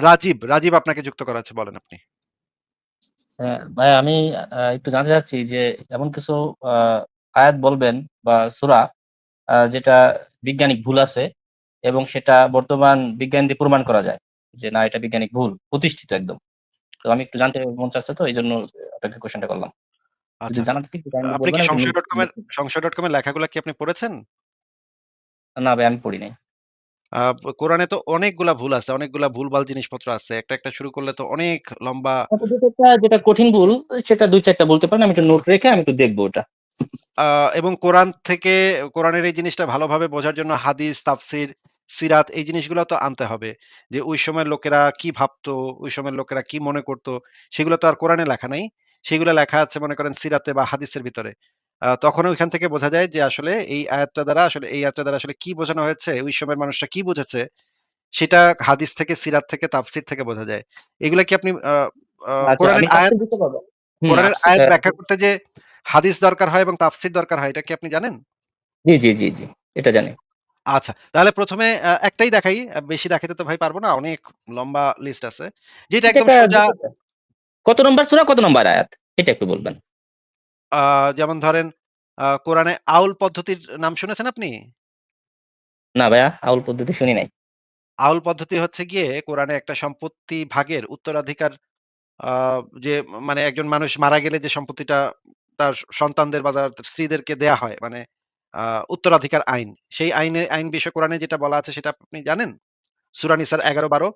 রাজীব, রাজীব আপনাকে যুক্ত করা আছে। বলেন আপনি। হ্যাঁ, ভাই আমি একটু জানতে চাচ্ছি যে এমন কিছু আয়াত বলবেন বা সূরা যেটা বিজ্ঞানিক ভুল আছে এবং সেটা বর্তমান বিজ্ঞান দিয়ে প্রমাণ করা যায়। যে না এটা বিজ্ঞানিক ভুল, প্রতিষ্ঠিত একদম। তো আমি একটু জানতে মন চাচ্ছে তো এই জন্য আপনাকে কোয়েশ্চেনটা করলাম। আচ্ছা। আপনি কি এর সংশয়.com এর লেখাগুলা কি আপনি পড়েছেন? না ভাই আমি পড়ি নাই। কোরআনে তো অনেকগুলা ভুল আছে। অনেকগুলা ভুলভাল জিনিসপত্র আছে। একটা, একটা শুরু করলে তো অনেক লম্বা ২ ৪ টা যেটা কঠিন ভুল সেটা ২ ৪ টা বলতে পারেন। আমি একটু নোট রেখে আমি একটু দেখব ওটা। এবং কোরআন থেকে কোরআনের এই জিনিসটা ভালোভাবে বোঝার জন্য হাদিস, তাফসির, সিরাত এই জিনিসগুলো তো আনতে হবে। যে ওই সময়ের লোকেরা কি ভাবতো, ওই সময়ের লোকেরা কি মনে করতো সেগুলো তো আর কোরআনে লেখা নাই। সেগুলো লেখা আছে মনে করেন সিরাতে বা হাদিসের ভিতরে। তখন ওইখান থেকে বোঝা যায় যে আসলে এই আয়াতটা দ্বারা আসলে এই আয়াতটা দ্বারা আসলে কি বোঝানো হয়েছে, ওই সময়ের মানুষরা কি বুঝেছে, সেটা হাদিস থেকে, সিরাত থেকে, তাফসির থেকে বোঝা যায়। এগুলা কি আপনি আচ্ছা কোরআনের আয়াত কোরআনের আয়াত ব্যাখ্যা করতে যে হাদিস দরকার হয় এবং তাফসির দরকার হয়, এটা কি আপনি জানেন? জি, জি, জি, জি। এটা জানি। আচ্ছা। তাহলে ১ম এ আ একটাই দেখাই। বেশি দেখাইতে তো ভাই পারব না। অনেক লম্বা লিস্ট আছে। যেটা একদম সোজা কত নম্বর সূরা, কত নম্বর আয়াত? এটা একটু বলবেন। আ যেমন ধরেন আ কোরআনে আউল পদ্ধতির নাম শুনেছেন আপনি? না ভাইয়া, আউল পদ্ধতি শুনি নাই। আউল পদ্ধতি হচ্ছে গিয়ে কোরআনে একটা সম্পত্তি ভাগের উত্তরাধিকার আ যে মানে একজন মানুষ মারা গেলে যে সম্পত্তিটা তার সন্তানদের বা তার স্ত্রীদেরকে দেয়া হয়। মানে আ উত্তরাধিকার আইন। সেই আইনে আইন বিষয় কোরআনে যেটা বলা আছে সেটা আপনি জানেন? সূরা নিসার ১১-১২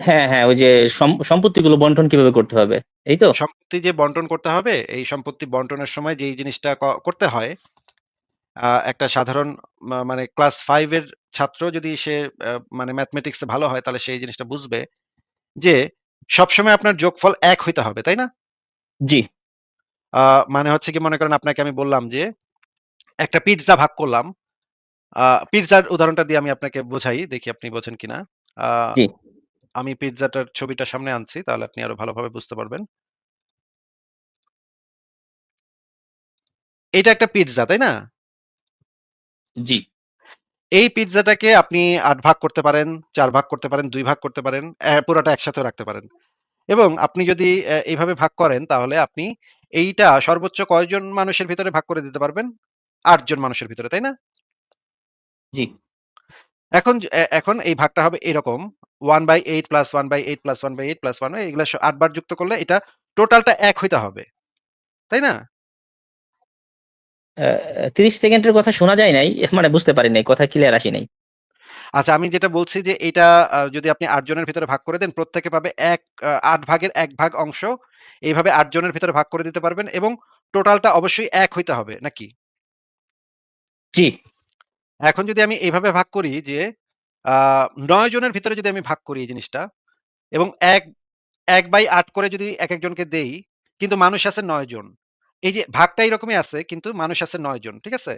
হ্যাঁ, হ্যাঁ, ওই যে সম সম্পত্তিগুলো বন্টন কীভাবে করতে হবে, এই তো? সম্পত্তি যে বন্টন করতে হবে, এই সম্পত্তি বন্টনের সময় যেই জিনিসটা করতে হয়, একটা সাধারণ মানে ক্লাস 5 এর ছাত্র যদি সে মানে ম্যাথমেটিক্স ভালো হয় তাহলে সে এই জিনিসটা বুঝবে যে সবসময় আপনার যোগফল এক হইতে হবে, তাই না? জি। মানে হচ্ছে কি মনে করেন আপনাকে আমি বললাম যে একটা পিজ্জা ভাগ করলাম। আ পিজ্জার উদাহরণটা দিয়ে আমি আপনাকে বোঝাই। দেখি আপনি বোঝেন কিনা। আমি পিজ্জাটার ছবিটা সামনে আনছি তাহলে আপনি আরও ভালোভাবে বুঝতে পারবেন। এটা একটা পিজ্জা, তাই না? জি। এই পিজ্জাটাকে আপনি ৮ ভাগ করতে পারেন, ৪ ভাগ করতে পারেন, ২ ভাগ করতে পারেন, পুরাটা একসাথেও রাখতে পারেন। এবং আপনি যদি এভাবে ভাগ করেন তাহলে আপনি এইটা সর্বোচ্চ কয়জন মানুষের ভিতরে ভাগ করে দিতে পারবেন? আটজন মানুষের ভিতরে, তাই না? জি। এখন এখন এই ভাগটা হবে এরকম 1/8 প্লাস 1/8 প্লাস 1/8 প্লাস 1 এগুলা স ৮ বার যুক্ত করলে এটা টোটালটা ১ হইতে হবে। তাই না? ৩০ সেকেন্ডের কথা শোনা যায় নাই। মানে বুঝতে পারি নাই। কথা ক্লিয়ার আসি নাই। আচ্ছা আমি যেটা বলছি যে এটা যদি আপনি ৮ জনের ভিতরে ভাগ করে দেন, প্রত্যেকে পাবে ১ আ ৮ ভাগের এক ভাগ অংশ। এইভাবে ৮ জনের ভিতরে ভাগ করে দিতে পারবেন এবং টোটালটা অবশ্যই এক হইতে হবে, নাকি? জি। এখন যদি আমি এইভাবে ভাগ করি যে ৯ জনের ভিতরে যদি আমি ভাগ করি এই জিনিসটা এবং ১ ১/৮ করে যদি একেকজনকে দেই, কিন্তু মানুষ আছে ৯ জন। এই যে ভাগটা এরকমই আছে কিন্তু মানুষ আছে ৯ জন। ঠিক আছে?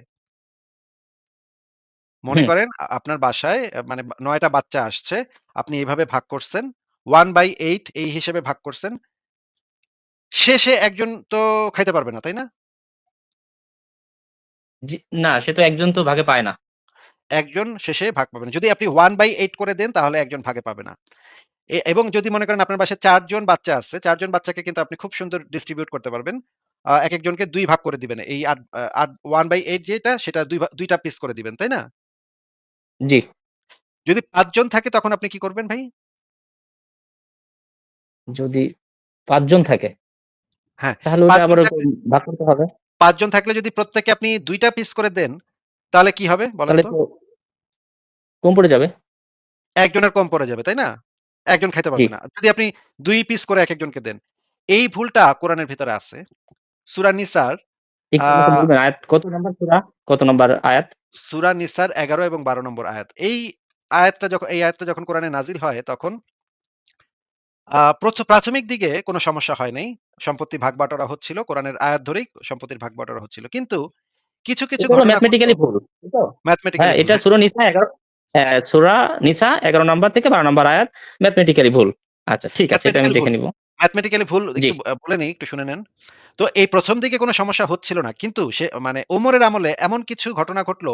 মনে হুম। করেন আ আপনার বাসায় মানে বা ৯ বাচ্চা আসছে। আপনি এভাবে ভাগ করছেন। 1/8 এই হিসেবে ভাগ করছেন। শেষে একজন তো খাইতে পারবে না, তাই না? জি, না সে তো একজন তো ভাগে পায় না। একজন শেষে ভাগ পাবে না। যদি আপনি 1/8 করে দেন তাহলে একজন ভাগে পাবে না। এবং যদি মনে করেন আপনার বাসায় ৪ জন বাচ্চা আছে, ৪ জন বাচ্চাকে কিন্তু আপনি খুব সুন্দর ডিস্ট্রিবিউট করতে পারবেন। আ একেকজনকে ২ ভাগ করে দিবেন। এই আট আ আট 1/8 যেটা সেটা ২ ভা ২ পিস করে দিবেন, তাই না? জি। যদি ৫ জন থাকে তখন আপনি কি করবেন ভাই? যদি ৫ জন থাকে? হ্যাঁ, তাহলে ওটা আবার ভাগ করতে হবে? ৫ জন থাকলে যদি প্রত্যেকে আপনি দুইটা পিস করে দেন, তাহলে কি হবে বলেন তো? তো কম পড়ে যাবে। একজনের কম পড়ে যাবে, তাই না? একজন খাইতে পারবে না। যদি আপনি ২ পিস করে একেকজনকে দেন। এই ভুলটা কোরআনের ভিতরে আছে। সূরা নিসার কত নাম্বার সূরা? কত নাম্বার আয়াত? সূরা নিসার ১১ এবং ১২ নম্বর আয়াত। এই আয়াতটা যখন এই আয়াতটা যখন কোরআনে নাজিল হয় তখন প্রাথমিক দিকে কোন সমস্যা হয় নাই। সম্পত্তি ভাগ-বাটোয়ারা হচ্ছিল। কোরআনের আয়াত ধরেই সম্পত্তির ভাগ-বাটোয়ারা হচ্ছিল। কিন্তু কিছু, কিছু ম্যাথমেটিক্যালি ভুল। হ্যাঁ, ম্যাথমেটিক্যালি এটা। সূরা নিসা ১১ হ্যাঁ, সূরা নিসা ১১ নাম্বার থেকে ১২ নাম্বার আয়াত ম্যাথমেটিক্যালি ভুল। আচ্ছা ঠিক আছে, এটা আমি দেখে নিব। ম্যাথমেটিক্যালি ভুল একটু বলে নেই, একটু শুনে নেন। তো এই ১ম দিকে কোন সমস্যা হচ্ছিল না। কিন্তু সে মানে ওমরের আমলে এমন কিছু ঘটনা ঘটলো,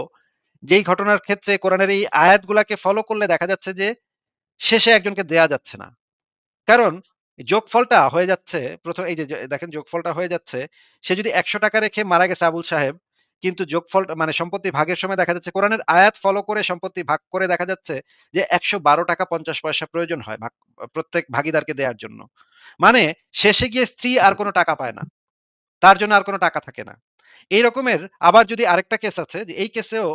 যেই ঘটনার ক্ষেত্রে কোরআনের এই আয়াতগুলাকে ফলো করলে দেখা যাচ্ছে যে শেষে একজনকে দেয়া যাচ্ছে না। কারণ যোগফলটা হয়ে যাচ্ছে প্রথম এই যে দেখেন যোগফলটা হয়ে যাচ্ছে, সে যদি ৳১০০ রেখে মারা গেছে আবুল সাহেব, কিন্তু যোগফলটা মানে সম্পত্তি ভাগের সময় দেখা যাচ্ছে কোরআনের আয়াত ফলো করে সম্পত্তি ভাগ করে দেখা যাচ্ছে যে ৳১১২.৫০ প্রয়োজন হয় ভাগ প্রত্যেক ভাগীদারকে দেয়ার জন্য। মানে শেষে গিয়ে স্ত্রী আর কোন টাকা পায় না। তার জন্য আর কোন টাকা থাকে না। এই রকমের আবার যদি আরেকটা কেস আছে যে এই কেসেও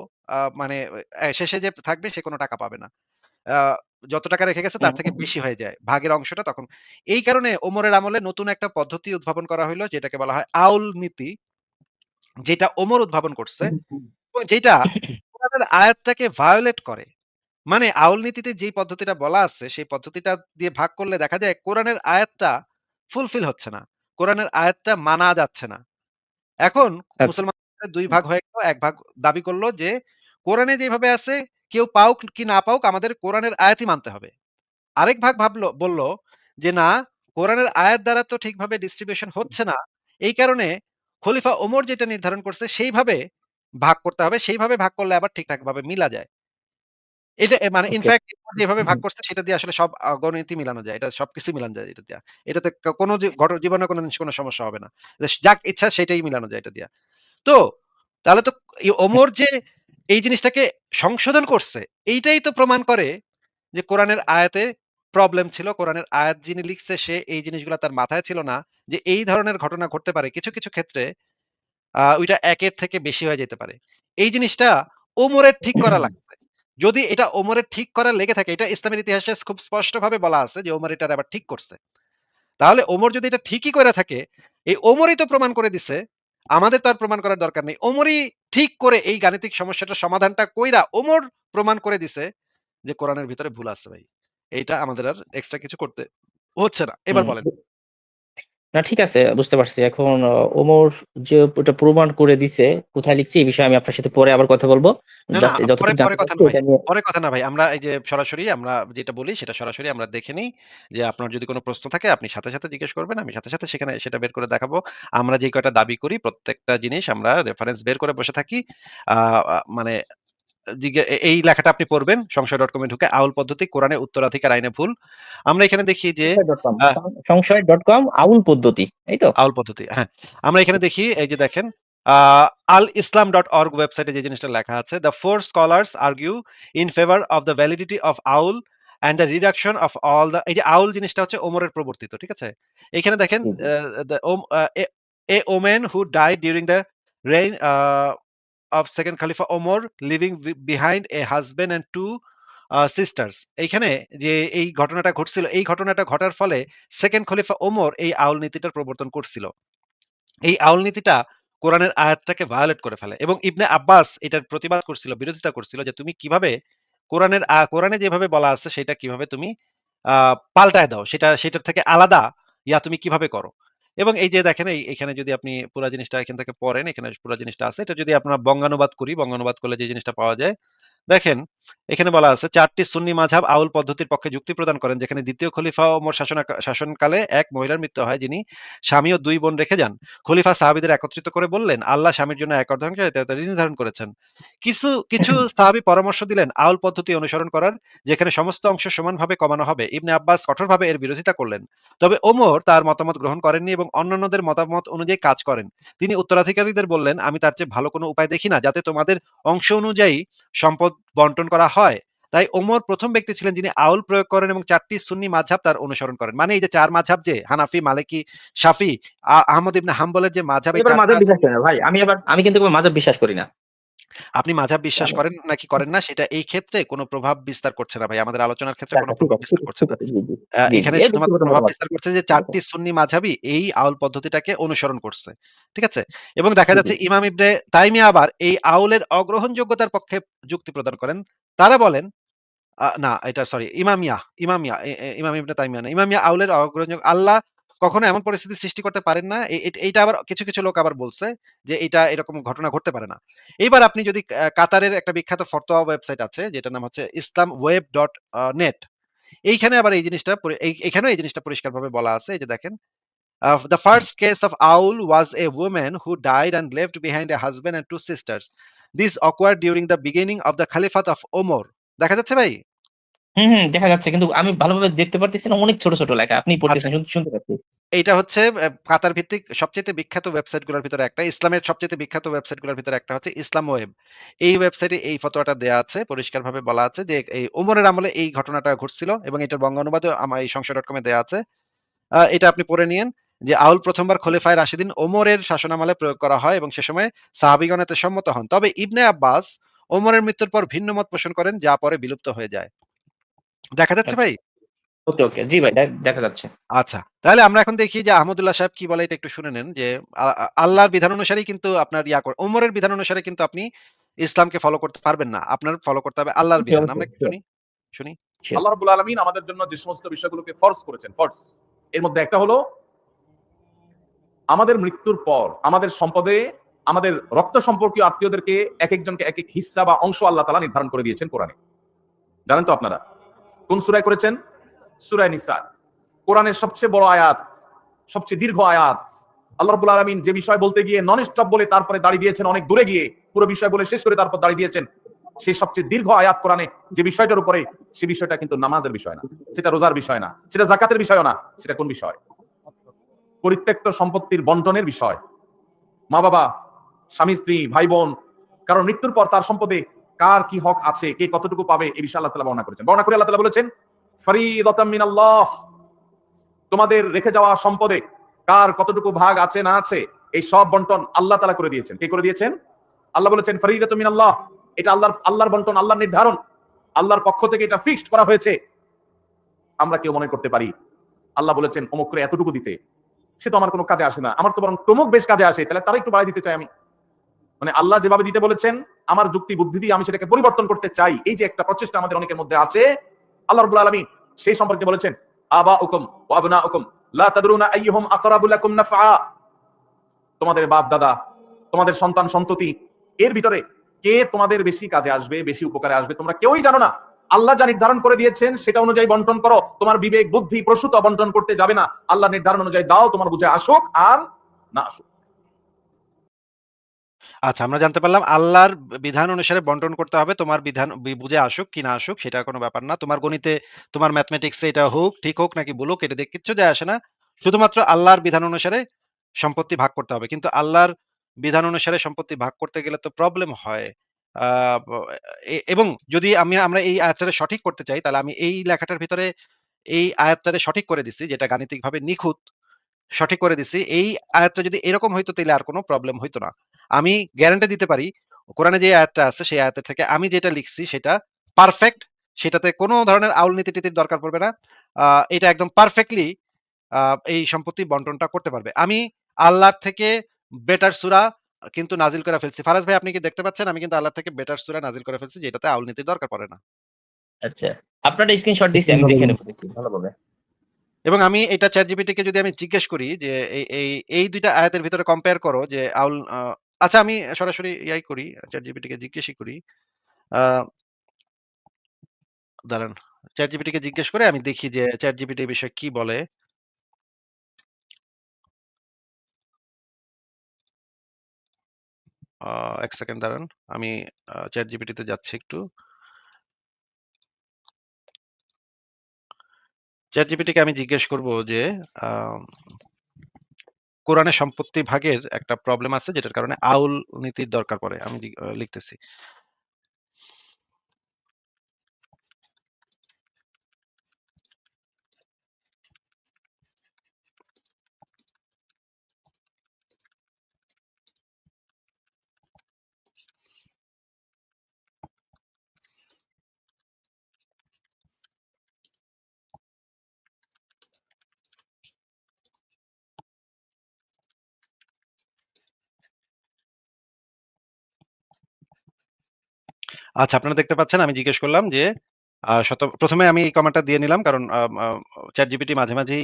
মানে শেষে যে থাকবে সে কোনো টাকা পাবে না। যত টাকা রেখে গেছে তার থেকে বেশি হয়ে যায়। ভাগের অংশটা তখন এই কারণে ওমরের আমলে নতুন একটা পদ্ধতি উদ্ভাবন করা হইল যেটাকে বলা হয় আউল নীতি। যেটা ওমর উদ্ভাবন করছে যেটা কোরআনের আয়াতটাকে ভায়োলেট করে। মানে আউল নীতিতে যেই পদ্ধতিটা বলা আছে সেই পদ্ধতিটা দিয়ে ভাগ করলে দেখা যায় কোরআনের আয়াতটা ফুলফিল হচ্ছে না। কোরআনের আয়াতটা মানা যাচ্ছে না। এখন আচ্ছা। মুসলমানদের ২ ভাগ হয়ে গেল। ১ ভাগ দাবি করল যে কোরআনে যেভাবে আছে কেউ পাউক কি না পাউক আমাদের কোরআনের আয়াতই মানতে হবে। আরেক ভাগ ভাবলো বলল যে না কোরআনের আয়াত দ্বারা তো ঠিকভাবে ডিস্ট্রিবিউশন হচ্ছে না। এই কারণে খলিফা ওমর যেটা নির্ধারণ করছে সেইভাবে ভাগ করতে হবে। সেইভাবে ভাগ করলে আবার ঠিকঠাকভাবে মিলা যায়। এটা মানে ওকে। ইনফেক্ট যেভাবে ভাগ করছে সেটা দিয়ে আসলে সব গণিতই মিলানো যায়। এটা সবকিছুই মিলানো যায় এটা দিয়া। এটাতে কোন জীবনে কোন জিনিস কোন সমস্যা হবে না। যাক ইচ্ছা সেটাই মিলানো যায় এটা দিয়া। তো তাহলে তো ওমর যে এই জিনিসটাকে সংশোধন করছে, এইটাই তো প্রমাণ করে যে কোরআনের আয়াতে প্রবলেম ছিল। কোরআনের আয়াত যিনি লিখছে সে এই জিনিসগুলা তার মাথায় ছিল না যে এই ধরনের ঘটনা ঘটতে পারে। কিছু, কিছু ক্ষেত্রে ওইটা ১ এর থেকে বেশি হয়ে যেতে পারে। এই জিনিসটা ওমরের ঠিক করা লাগছে। যদি এটা ওমরের ঠিক করা লেগে থাকে, এটা ইসলামের ইতিহাসে খুব স্পষ্টভাবে বলা আছে যে ওমর এটার আবার ঠিক করছে। তাহলে ওমর যদি এটা ঠিকই কইরা থাকে, এই ওমরই তো প্রমাণ করে দিছে। আমাদের তার প্রমাণ করার দরকার নেই। ওমরই ঠিক করে এই গাণিতিক সমস্যাটার সমাধানটা কইরা ওমর প্রমাণ করে দিছে যে কোরআনের ভিতরে ভুল আছে ভাই। এইটা আমাদের আর এক্সট্রা কিছু করতে হচ্ছে না। এবার বলেন। না ঠিক আছে বুঝতে পারছি। এখন ওমর যে ওটা প্রমাণ করে দিছে, কোথায় লিখছে এই বিষয়ে আমি আপনার সাথে পরে আবার কথা বলব। পরে, কথা না ভাই। এটা নিয়ে পরে কথা না ভাই। আমরা এই যে সরাসরি আমরা যেটা বলি সেটা সরাসরি আমরা দেখে নিই যে আপনার যদি কোন প্রশ্ন থাকে আপনি সাথে, সাথে জিজ্ঞেস করবেন। আমি সাথে, সাথে সেখানে সেটা বের করে দেখাবো। আমরা যে কয়টা দাবি করি প্রত্যেকটা জিনিস আমরা রেফারেন্স বের করে বসে থাকি। মানে এই লেখাটা আপনি পড়বেন সংশয়.com এ ঢুকে আউল পদ্ধতি কোরআনে উত্তরাধিকার আইনে ভুল। আমরা এখানে দেখি যে সংশয়.com আ সং সংশয়.com আউল পদ্ধতি, এই তো? আউল পদ্ধতি। হ্যাঁ। আমরা এখানে দেখি এই যে দেখেন আ al-islam.org ওয়েবসাইটে যে জিনিসটা লেখা আছে, "The four scholars argue in favor of the validity of awl and the reduction of all the" এই যে আউল জিনিসটা হচ্ছে ওমরের প্রবর্তিত। ঠিক আছে? এখানে দেখেন এ a woman who died the uh of second Khalifa Omar leaving be behind a husband and 2 uh sisters. এইখানে যে এই ঘটনাটা ঘটছিল, এই ঘটনাটা ঘটার ফলে সেকেন্ড খলিফা ওমর এই আউল নীতিটার প্রবর্তন করছিল। এই আউল নীতিটা কোরআনের আয়াতটাকে ভায়োলেট করে ফেলে এবং ইবনে আব্বাস এটার প্রতিবাদ করছিল, বিরোধিতা করছিল যে তুমি কীভাবে কোরআনের কোরআনে যেভাবে বলা আছে সেটা কীভাবে তুমি পাল্টায় দাও। সেটা সেটার থেকে আলাদা ইয়া তুমি কীভাবে করো? এবং এই যে দেখেন এই এখানে যদি আপনি পুরা জিনিসটা এখান থেকে পড়েন, এখানে পুরা জিনিসটা আছে। এটা যদি আপনারা বঙ্গানুবাদ করি, বঙ্গানুবাদ করলে যে জিনিসটা পাওয়া যায়। দেখেন এখানে বলা আছে ৪ টি সুন্নি মাযহাব আউল পদ্ধতির পক্ষে যুক্তি প্রদান করেন যেখানে ২য় খলিফা ওমর শাসনাকা শাসনকালে এক মহিলার মৃত্যু হয় যিনি স্বামী ও ২ বোন রেখে যান। খলিফা সাহাবীদের একত্রিত করে বললেন, "আল্লাহ স্বামীর জন্য এক অর্ধাংশ নির্ধারণ করেছেন।" কিছু, কিছু সাহাবী পরামর্শ দিলেন আউল পদ্ধতি অনুসরণ করার যেখানে সমস্ত অংশ সমানভাবে কমানো হবে। ইবনে আব্বাস কঠোরভাবে এর বিরোধিতা করলেন। তবে ওমর তার মতামত গ্রহণ করেননি এবং অন্যান্যদের মতামত অনুযায়ী কাজ করেন। তিনি উত্তরাধিকারীদের বললেন, "আমি তার চেয়ে ভালো কোনো উপায় দেখি না যাতে তোমাদের অংশ অনুযায়ী সম্পদ বন্টন করা হয়।" তাই ওমর প্রথম ব্যক্তি ছিলেন যিনি আউল প্রয়োগ করেন এবং চারটি সুন্নি মাঝহাব তার অনুসরণ করেন। মানে এই যে চার মাঝহাব যে হানাফি, মালিকি, শাফি, আহমদ ইবনে হাম্বলের যে মাঝহাব আমি এই আবার ৪ টা মাযহাব আছে বিশ্বাস করি ভাই। আমি আবার আমি কিন্তু মাঝহাব বিশ্বাস করি না। আপনি মাযহাব বিশ্বাস করেন নাকি করেন না সেটা এই ক্ষেত্রে কোন প্রভাব বিস্তার করছে না ভাই। আমাদের আলোচনার ক্ষেত্রে কোন প্রভাব বিস্তার করছে না। এখানে শুধুমাত্র প্রভাব বিস্তার করছে যে ঠিক ৪ আছে। টি সুন্নি মাযহাবই এই আউল পদ্ধতিটাকে অনুসরণ করছে। ঠিক আছে? এবং দেখা। যাচ্ছে ইমাম ইবনে তাইমিয়া আবার এই আউলের অগ্রহণযোগ্যতার পক্ষে যুক্তি প্রদান করেন। তারা বলেন না এটা সরি ইমামিয়া, ইমামিয়া ইমাম ইবনে তাইমিয়া না। ইমামিয়া আউলের অগ্রহণযোগ্য আল্লাহ কখনো এমন পরিস্থিতি সৃষ্টি করতে পারেন না। এইটা আবার কিছু, কিছু লোক আবার বলছে যে এইটা এরকম ঘটনা ঘটতে পারে না। এইবার আপনি যদি কাতারের একটা বিখ্যাত ফতোয়া ওয়েবসাইট আছে যেটার নাম হচ্ছে islamweb.net আ নেট। এইখানে আবার এই জিনিসটা এখানেও এই জিনিসটা পরিষ্কারভাবে বলা আছে। এই যে দেখেন Uh, the first case of Owl was a woman who died and left behind a husband and two sisters. This during the beginning of the Caliphate of Omar. দেখা যাচ্ছে ভাই? হুম, হুম, দেখা যাচ্ছে কিন্তু আমি ভালোভাবে দেখতে পারতেছি না অনেক ছোট, ছোট লেখা। আপনি আচ্ছা। পড়তেছেন শুন শুনতে পাচ্ছি। এইটা হচ্ছে কাতার ভিত্তিক সবচাইতে বিখ্যাত ওয়েবসাইটগুলার ভিতরে একটা। ইসলামের সবচাইতে বিখ্যাত ওয়েবসাইটগুলার ভিতরে একটা হচ্ছে ইসলাম ওয়েব। এই ওয়েবসাইটে এই ফতোয়াটা দেয়া আছে। পরিষ্কারভাবে বলা আছে যে এই ওমরের আমলে এই ঘটনাটা ঘটছিল এবং এটার বঙ্গ অনুবাদও আমার এই সংশয়.com এ দেয়া আছে। এটা আপনি পড়ে নিয়েন যে আউল প্রথমবার খলিফায়ে রাশিদিন ওমরের শাসনামলে প্রয়োগ করা হয় এবং সে সময় সাহাবীগণ এতে সম্মত হন। তবে ইবনে আব্বাস ওমরের মৃত্যুর পর ভিন্ন মত পোষণ করেন যা পরে বিলুপ্ত হয়ে যায়। দেখা যাচ্ছে আচ্ছা। ভাই? ওকে, ওকে। জি ভাই দে দেখা যাচ্ছে। আচ্ছা। তাহলে আমরা এখন দেখি যে আহমদুল্লাহ সাহেব কি বলে এটা একটু শুনে নেন যে আ আ আল্লাহর বিধান অনুসারেই কিন্তু আপনার ইয়া করে ওমরের বিধান অনুসারে কিন্তু আপনি ইসলামকে ফলো করতে পারবেন না। আপনার ফলো করতে হবে আল্লাহর বিধান। আমরা একটু শুনি, শুনি। শিওর। আল্লাহ রাব্বুল আলামিন আমাদের জন্য যে সমস্ত বিষয়গুলোকে ফরজ করেছেন, ফরজ। এর মধ্যে একটা হলো আমাদের মৃত্যুর পর আমাদের সম্পদে আমাদের রক্ত সম্পর্কীয় আত্মীয়দেরকে একেকজনকে একেক হিস্সা বা অংশ আল্লাহ তাআলা নির্ধারণ করে দিয়েছেন কোরআনে। জানেন তো আপনারা? কোন সূরায় করেছেন? সূরায়ে নিসা। কোরআনের সবচেয়ে বড় আয়াত, সবচেয়ে দীর্ঘ আয়াত। আল্লাহ রাব্বুল আলামিন যে বিষয় বলতে গিয়ে নন স্টপ বলে তারপরে দাঁড়িয়ে দিয়েছেন অনেক দূরে গিয়ে পুরো বিষয় বলে শেষ করে তারপর দাঁড়িয়ে দিয়েছেন। সেই সবচেয়ে দীর্ঘ আয়াত কোরআনে যে বিষয়টার উপরে সে বিষয়টা কিন্তু নামাজের বিষয় না। সেটা রোজার বিষয় না। সেটা জাকাতের বিষয় না। সেটা কোন বিষয়? পরিত্যক্ত সম্পত্তির বন্টনের বিষয়। মা-বাবা, স্বামী-স্ত্রী, ভাই-বোন কারণ মৃত্যুর পর তার সম্পদে কার কি হক আছে, কে কতটুকু পাবে এই বিষয়ে আল্লাহ বর্ণনা করেছেন। বর্ণনা করে আল্লাহ বলেছেন, "ফরিদাতাম মিনাল্লাহ" তোমাদের রেখে যাওয়া সম্পদে কার কতটুকু ভাগ আছে না আছে এই সব বন্টন আল্লাহ তাআলা করে দিয়েছেন। কে করে দিয়েছেন? আল্লাহ বলেছেন, "ফরিদাতুম মিনাল্লাহ" এটা আল্লাহর আল্লাহর বন্টন, আল্লাহর নির্ধারণ। আল্লাহর পক্ষ থেকে এটা ফিক্সড করা হয়েছে। আমরা কেউ মনে করতে পারি আল্লাহ বলেছেন অমুক করে এতটুকু দিতে। সে তো আমার কোনো কাজে আসে না। আমার তো বরং তমুক বেশ কাজে আসে। তাহলে তারা একটু বাড়াই দিতে চাই আমি। মানে আল্লাহ যেভাবে দিতে বলেছেন, আমার যুক্তি, বুদ্ধি দিয়ে আমি সেটাকে পরিবর্তন করতে চাই। এই যে একটা প্রচেষ্টা আমাদের অনেকের মধ্যে আছে। আল্লাহ রাব্বুল আলামিন সেই সম্পর্কে বলেছেন আইয়ুহুম আকরাবু লাকুম নাফআ। তোমাদের বাপ দাদা তোমাদের সন্তান সন্ততি, এর ভিতরে কে তোমাদের বেশি কাজে আসবে, বেশি উপকারে আসবে, তোমরা কেউই জানো না। আল্লাহ যা নির্ধারণ করে দিয়েছেন, সেটা অনুযায়ী বন্টন করো। তোমার বিবেক, বুদ্ধি, প্রসূত বন্টন করতে যাবে না। আল্লাহ নির্ধারণ অনুযায়ী দাও, তোমার বুঝে আসুক আর না আসুক। আচ্ছা আমরা জানতে পারলাম আল্লাহর বিধান অনুসারে বন্টন করতে হবে। তোমার বিধান বুঝে আসুক কি না আসুক সেটা কোনো ব্যাপার না। তোমার গণিতে, তোমার ম্যাথমেটিক্স এটা হোক, ঠিক হোক নাকি ভুল হোক এটা দিয়ে কিচ্ছু যায় আসে না। শুধুমাত্র আল্লাহর বিধান অনুসারে সম্পত্তি ভাগ করতে হবে। কিন্তু আল্লাহর বিধান অনুসারে সম্পত্তি ভাগ করতে গেলে তো প্রবলেম হয়। এবং যদি আমি আমরা এই আয়াতটারে সঠিক করতে চাই তাহলে আমি এই লেখাটার ভিতরে এই আয়াতটারে সঠিক করে দিছি যেটা গাণিতিকভাবে নিখুঁত সঠিক করে দিছি। এই আয়াতটা যদি এরকম হইতো তাহলে আর কোনো প্রবলেম হইতো না। আমি গ্যারান্টি দিতে পারি কোরআনে যে আয়াতটা আছে সেই আয়াতের থেকে আমি যেটা লিখছি সেটা পারফেক্ট। সেটাতে কোনো ধরনের আউল নীতি-টিতির দরকার পড়বে না। এটা একদম পারফেক্টলি এই সম্পত্তি বন্টনটা করতে পারবে। আমি আল্লাহর থেকে বেটার সূরা কিন্তু নাজিল করে ফেলছি। ফারাজ ভাই আপনি কি দেখতে পাচ্ছেন? আমি কিন্তু আল্লাহর থেকে বেটার সুরা নাজিল করে ফেলছি যেটাতে আউল নীতির দরকার পড়ে না। আচ্ছা। আপনারটা স্ক্রিনশট দিছি আমি দেখে নেব ভালোভাবে। এবং আমি এটা ChatGPT কে যদি আমি জিজ্ঞেস করি যে এই এই ২ আয়াতের ভিতরে কম্পেয়ার করো যে আউল আচ্ছা আমি সরাসরি ইয়াই করি ChatGPT কে জিজ্ঞেসই করি। দাঁড়ান। ChatGPT কে জিজ্ঞেস করে আমি দেখি যে ChatGPT এই বিষয়ে কি বলে। ১ সেকেন্ড দাঁড়ান। আমি, আ ChatGPT তে যাচ্ছি একটু। ChatGPT কে আমি জিজ্ঞেস করব যে কোরআনে সম্পত্তি ভাগের একটা প্রবলেম আছে যেটার কারণে আউল নীতির দরকার পড়ে। আমি লিখতেছি। আচ্ছা আপনারা দেখতে পাচ্ছেন আমি জিজ্ঞেস করলাম যে শত ১ম এ আমি এই কমান্ডটা দিয়ে নিলাম কারণ আ ChatGPT মাঝে, মাঝেই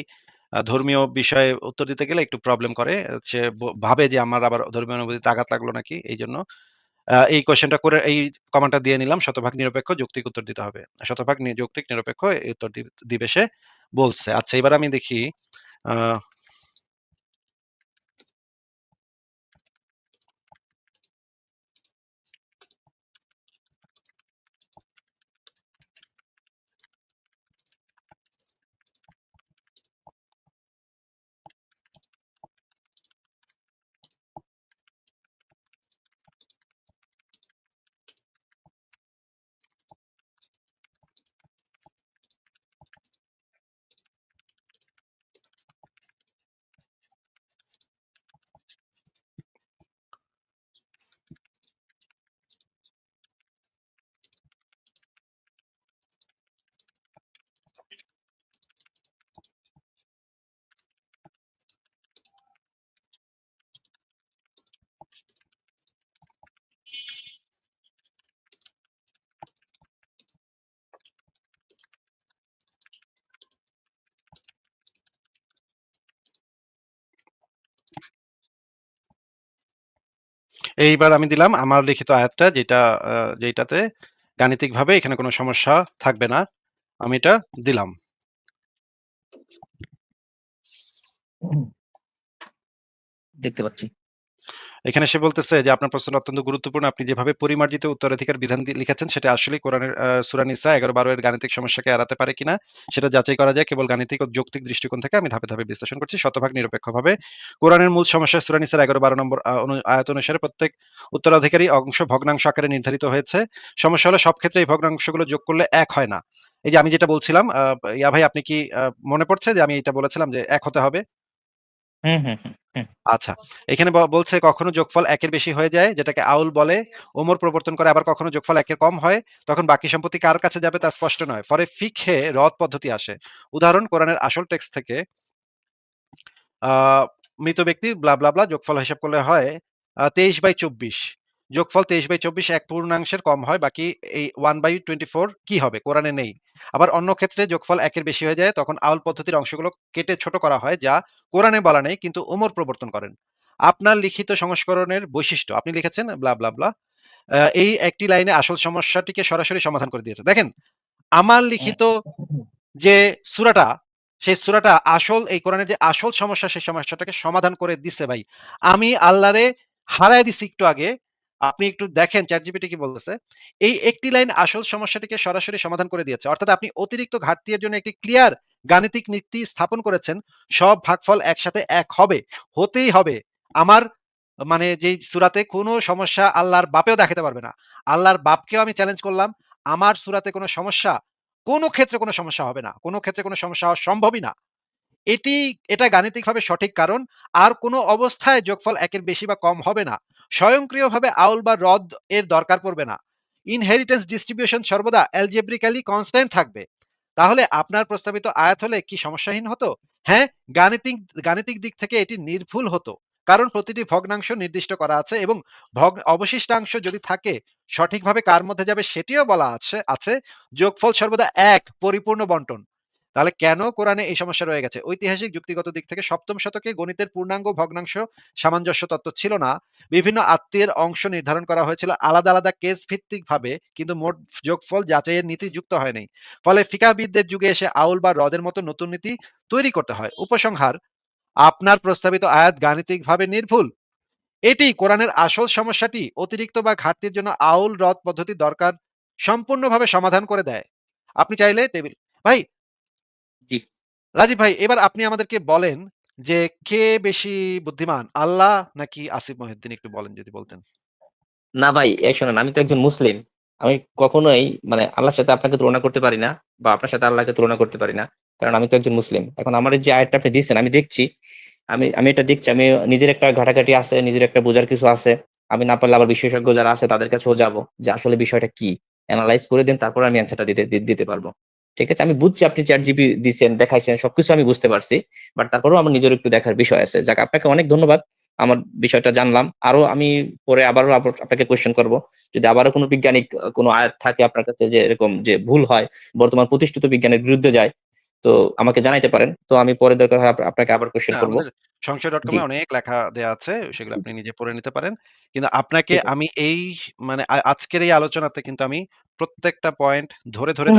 ধর্মীয় বিষয়ে উত্তর দিতে গেলে একটু প্রবলেম করে। সে ভাবে যে আমার আবার ধর্মীয় অনুভূতিতে আঘাত লাগল নাকি এইজন্য। আ এই কোয়েশ্চেনটা করে এই কমান্ডটা দিয়ে নিলাম শতভাগ নিরপেক্ষ যৌক্তিক উত্তর দিতে হবে। শতভাগ যৌক্তিক নিরপেক্ষ এই উত্তর দিবে সে বলছে। আচ্ছা এবার আমি দেখি এইবার আমি দিলাম আমার লিখিত আয়াতটা যেটা যেটাতে গাণিতিকভাবে এখানে কোনো সমস্যা থাকবে না। আমি এটা দিলাম। দেখতে পাচ্ছি। এখানে সে বলতেছে যে আপনার প্রশ্নটা অত্যন্ত গুরুত্বপূর্ণ। আপনি যেভাবে পরিমার্জিত উত্তরাধিকার বিধান লিখেছেন সেটা আসলে কোরআনের আ সূরা নিসা ১১-১২ এর গাণিতিক সমস্যাকে এড়াতে পারে কিনা সেটা যাচাই করা যায় কেবল গাণিতিক ও যৌক্তিক দৃষ্টিকোণ থেকে আমি ধাপে, ধাপে বিশ্লেষণ করছি শতভাগ নিরপেক্ষভাবে। কোরআনের মূল সমস্যা সূরা নিসার ১১-১২ নম্বর আয়াত অনুসারে প্রত্যেক উত্তরাধিকারী অংশ ভগ্নাংশ আকারে নির্ধারিত হয়েছে। সমস্যা হলো সব ক্ষেত্রে এই ভগ্নাংশগুলো যোগ করলে এক হয় না। এই যে আমি যেটা বলছিলাম ইয়া ভাই আপনি কি মনে পড়ছে যে আমি এটা বলেছিলাম যে এক হতে হবে? হুম, হুম, হুম, হুম। আচ্ছা। এখানে বলছে কখনো যোগফল ১ এর বেশি হয়ে যায় যেটাকে আউল বলে। ওমর প্রবর্তন করে আবার কখনো যোগফল ১ এর কম হয়। তখন বাকি সম্পত্তি কার কাছে যাবে তা স্পষ্ট নয়। ফলে ফিকহে রদ পদ্ধতি আসে। উদাহরণ কোরআনের আসল টেক্স থেকে আ মৃত ব্যক্তি ব্লা, যোগফল হিসাব করলে হয় তেইশ ২৩/২৪ যোগফল ২৩/২৪ এক পূর্ণাংশের কম হয়। বাকি এই 1/24 কি হবে? কোরআনে নেই। আবার অন্য ক্ষেত্রে যোগফল ১ এর বেশি হয়ে যায় তখন আউল পদ্ধতির অংশগুলো কেটে ছোট করা হয় যা কোরআনে বলা নেই কিন্তু ওমর প্রবর্তন করেন। আপনার লিখিত সংস্করণের বৈশিষ্ট্য আপনি লিখেছেন ব্লা, ব্লা, ব্লা। এই একটি লাইনে আসল সমস্যাটিকে সরাসরি সমাধান করে দিয়েছে। দেখেন আমার লিখিত যে সুরাটা সেই সুরাটা আসল এই কোরআনের যে আসল সমস্যা সেই সমস্যাটাকে সমাধান করে দিছে ভাই। আমি আল্লাহরে হারায় দিছি একটু আগে। আপনি একটু দেখেন ChatGPT কি বলতেছে। এই একটি লাইন আসল সমস্যাটিকে সরাসরি সমাধান করে দিয়েছে। অর্থাৎ আপনি অতিরিক্ত ঘাটতি এর জন্য একটি ক্লিয়ার গাণিতিক নীতি স্থাপন করেছেন। সব ভাগফল একসাথে ১ হবে। হতেই হবে। আমার মানে যেই সুরাতে কোনো সমস্যা আল্লাহর বাপেও দেখাতে পারবে না। আল্লাহর বাপকেও আমি চ্যালেঞ্জ করলাম। আমার সুরাতে কোনো সমস্যা কোনো ক্ষেত্রে কোনো সমস্যা হবে না। কোনো ক্ষেত্রে কোনো সমস্যা হওয়া সম্ভবই না। এটি এটা গাণিতিকভাবে সঠিক কারণ আর কোনো অবস্থায় যোগফল একের বেশি বা কম হবে না। স্বয়ংক্রিয়ভাবে আউল বা রদ এর দরকার পড়বে না। ইনহেরিটেন্স ডিস্ট্রিবিউশন সর্বদা algebraically কনস্ট্যান্ট থাকবে। তাহলে আপনার প্রস্তাবিত আয়াত হলে কি সমস্যাহীন হতো? হ্যাঁ, গাণিতিক গাণিতিক দিক থেকে এটি নির্ভুল হতো। কারণ প্রতিটি ভগ্নাংশ নির্দিষ্ট করা আছে এবং ভগ অবশিষ্টাংশ যদি থাকে সঠিকভাবে কার মধ্যে যাবে সেটিও বলা আছে আছে। যোগফল সর্বদা এক পরিপূর্ণ বন্টন। তাহলে কেন কোরআনে এই সমস্যা রয়ে গেছে? ঐতিহাসিক যুক্তিগত দিক থেকে সপ্তম শতকে গণিতের পূর্ণাঙ্গ ভগ্নাংশ সামঞ্জস্য তত্ত্ব ছিল না। বিভিন্ন আত্মীয়ের অংশ নির্ধারণ করা হয়েছিল আলাদা, আলাদা কেস ভিত্তিকভাবে কিন্তু মোট যোগফল যাচাইয়ের নীতি যুক্ত হয়নি। ফলে ফিকাহবিদদের যুগে এসে আউল বা রদের মতো নতুন নীতি তৈরি করতে হয়। উপসংহার আপনার প্রস্তাবিত আয়াত গাণিতিকভাবে নির্ভুল। এটি কোরআনের আসল সমস্যাটি অতিরিক্ত বা ঘাটতির জন্য আউল রদ পদ্ধতি দরকার সম্পূর্ণভাবে সমাধান করে দেয়। আপনি চাইলে টেবিল ভাই। রাজীব ভাই এবার আপনি আমাদেরকে বলেন যে কে বেশি বুদ্ধিমান? আল্লাহ নাকি আসিফ মহিউদ্দিন একটু বলেন যদি বলতেন। না ভাই, এই শোনেন আমি তো একজন মুসলিম। আমি কখনোই মানে আল্লাহর সাথে আপনাকে তুলনা করতে পারি না বা আপনার সাথে আল্লাহকে তুলনা করতে পারি না। কারণ আমি তো একজন মুসলিম। এখন আমার যে আয়টা আপনি দিচ্ছেন আমি দেখছি। আমি আমি এটা দেখছি। আমি নিজের একটা ঘাটাঘাটি আছে, নিজের একটা বোঝার কিছু আছে। আমি না পারলে আবার বিশেষজ্ঞ যারা আছে তাদের কাছেও যাব যে আসলে বিষয়টা কি? এনালাইজ করে দেন তারপর আমি অ্যান্সারটা দিতে দিতে পারব। ঠিক আছে? আমি বুঝছি আপনি ChatGPT দিচ্ছেন দেখাইছেন সবকিছু আমি বুঝতে পারছি। বাট তারপরেও আমার নিজের একটু দেখার বিষয় আছে। যাক আপনাকে অনেক ধন্যবাদ। আমার বিষয়টা জানলাম। আরও আমি পরে আবারও আপনাকে কোয়েশ্চেন করব। যদি আবারও কোনো বৈজ্ঞানিক কোনো আয়াত থাকে আপনার কাছে যে এরকম যে ভুল হয়, বর্তমান প্রতিষ্ঠিত বিজ্ঞানের বিরুদ্ধে যায়, তো আমাকে জানাইতে পারেন। তো আমি পরে দরকার হয় আপনাকে আবার কোয়েশ্চেন না করব। জি। অনেক লেখা দেয়া আছে। সেগুলো আপনি নিজে পড়ে নিতে পারেন। কিন্তু আপনাকে আমি এই মানে আজকের এই আলোচনাতে কিন্তু আমি প্রত্যেকটা পয়েন্ট ধরে, ধরে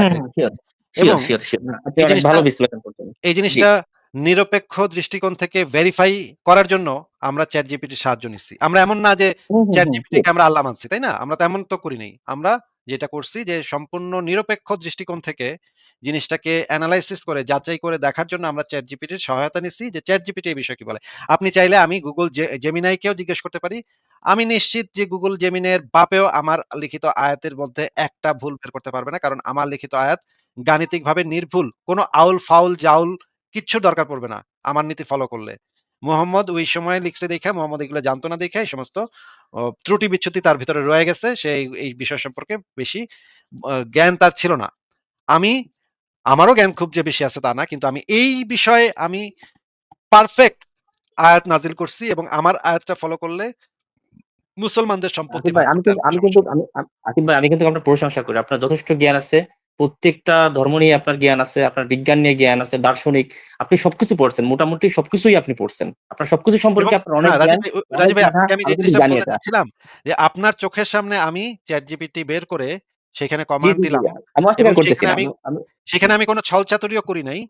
এই জিনিসটা নিরপেক্ষ দৃষ্টিকোণ থেকে ভেরিফাই করার জন্য আমরা ChatGPT র সাহায্য নিচ্ছি। আমরা এমন না যে হুম, হুম, হুম, ChatGPT ঠিক। কে আমরা আল্লাহ মানছি, তাই না? আমরা তো এমন তো করি নাই। আমরা যেটা করছি যে সম্পূর্ণ নিরপেক্ষ দৃষ্টিকোণ থেকে জিনিসটাকে অ্যানালাইসিস করে যাচাই করে দেখার জন্য আমরা চ্যাট জিপিটির সহায়তা নিচ্ছি যে চ্যাট জিপিটি এই বিষয়ে কি বলে। আপনি চাইলে আমি গুগল জে Gemini জিজ্ঞেস করতে পারি। আমি নিশ্চিত যে গুগল এর বাপেও আমার লিখিত আয়াতের মধ্যে একটা ভুল বের করতে পারবে না। কারণ আমার লিখিত আয়াত গাণিতিকভাবে নির্ভুল। কোনো আউল-ফাউল, জাউল কিচ্ছুর দরকার পড়বে না আমার নীতি ফলো করলে। মুহাম্মদ ওই সময়ে লিখছে দেইখা মুহাম্মদ এগুলো জানতো না দেইখা এই সমস্ত ত্রুটি বিচ্যুতি তার ভিতরে রয়ে গেছে। সে এই এই বিষয় সম্পর্কে বেশি জ্ঞান তার ছিল না। আমি আমারও জ্ঞান খুব যে বেশি আছে তা না। কিন্তু আমি এই বিষয়ে আমি পারফেক্ট আয়াত নাজিল করছি এবং আমার আয়াতটা ফলো করলে মুসলমানদের সম্পত্তি ভাই আমি কিন্তু আমি কিন্তু ভাই আমি কিন্তু আপনার প্রশংসা করি। আপনার যথেষ্ট জ্ঞান আছে। প্রত্যেকটা ধর্ম নিয়ে আপনার জ্ঞান আছে, আপনার বিজ্ঞান নিয়ে জ্ঞান আছে, দার্শনিক। আপনি সবকিছু পড়ছেন। মোটামুটি সবকিছুই আপনি পড়ছেন। আপনার সবকিছু সম্পর্কে আপনার অনেক হ্যাঁ, রাজীব ভাই, আপনাকে আমি যে জিনিসটা বলতে চাচ্ছিলাম যে আপনার চোখের সামনে আমি ChatGPT বের করে সেখানে কমান্ড। দিলাম আমি সেখানে আমি কোনো ছলচাতুরিও করি নাই।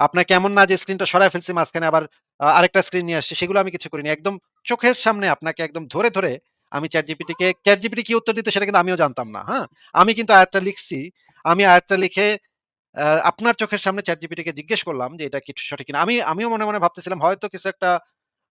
আপনার কেমন না যে স্ক্রিনটা সরায় ফেলছি মাঝখানে আবার আরেকটা স্ক্রিন নিয়ে আসছি সেগুলো আমি কিছু করিনি। একদম চোখের সামনে আপনাকে একদম ধরে, ধরে আমি ChatGPT কে ChatGPT কি উত্তর দিত সেটা কিন্তু আমিও জানতাম না। হ্যাঁ? আমি কিন্তু আয়াতটা লিখছি। আমি আয়াতটা লিখে আপনার চোখের সামনে ChatGPT কে জিজ্ঞেস করলাম যে এটা কি সঠিক কিনা। আমি আমিও মনে, মনে ভাবতেছিলাম হয়তো কিছু একটা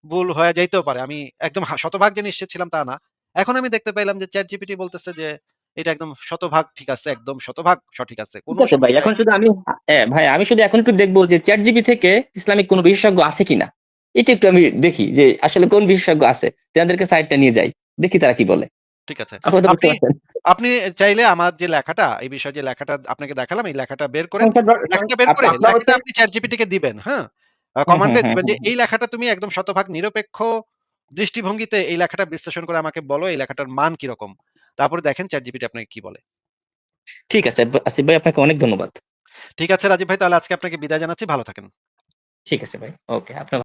ভুল হয়ে যাইতেও পারে। আমি একদম শতভাগ যে নিশ্চিত ছিলাম তা না। এখন আমি দেখতে পাইলাম যে ChatGPT বলতেছে যে এটা একদম শতভাগ ঠিক আছে, একদম শতভাগ সঠিক আছে। কোন ভাই। এখন শুধু আমি হ্যাঁ, ভাই আমি শুধু এখন একটু দেখব যে ChatGPT থেকে ইসলামিক কোন বিশেষজ্ঞ আছে কিনা? এটা একটু আমি দেখি যে আসলে কোন বিশেষজ্ঞ আছে। তাদেরকে সাইটটা নিয়ে যাই। দেখি তারা কি বলে। ঠিক আছে। আপনি আপনি চাইলে আমার যে লেখাটা, এই বিষয়ে যে লেখাটা আপনাকে দেখালাম এই লেখাটা বের করেন। সংখ্যা দর লেখাটা বের করে লেখাটা আপনি ChatGPT কে দিবেন। হ্যাঁ? আ হুম, হুম, কমান্ডে দিবেন যে এই লেখাটা তুমি একদম শতভাগ নিরপেক্ষ দৃষ্টিভঙ্গিতে এই লেখাটা বিশ্লেষণ করে আমাকে বলো এই লেখাটার মান কীরকম। তারপরে দেখেন ChatGPT আপনাকে কি বলে। ঠিক আছে। আসিফ ভাই আপনাকে অনেক ধন্যবাদ। ঠিক আছে রাজীব ভাই তাহলে আজকে আপনাকে বিদায় জানাচ্ছি। ভালো থাকেন। ঠিক আছে ভাই। ওকে। আপনার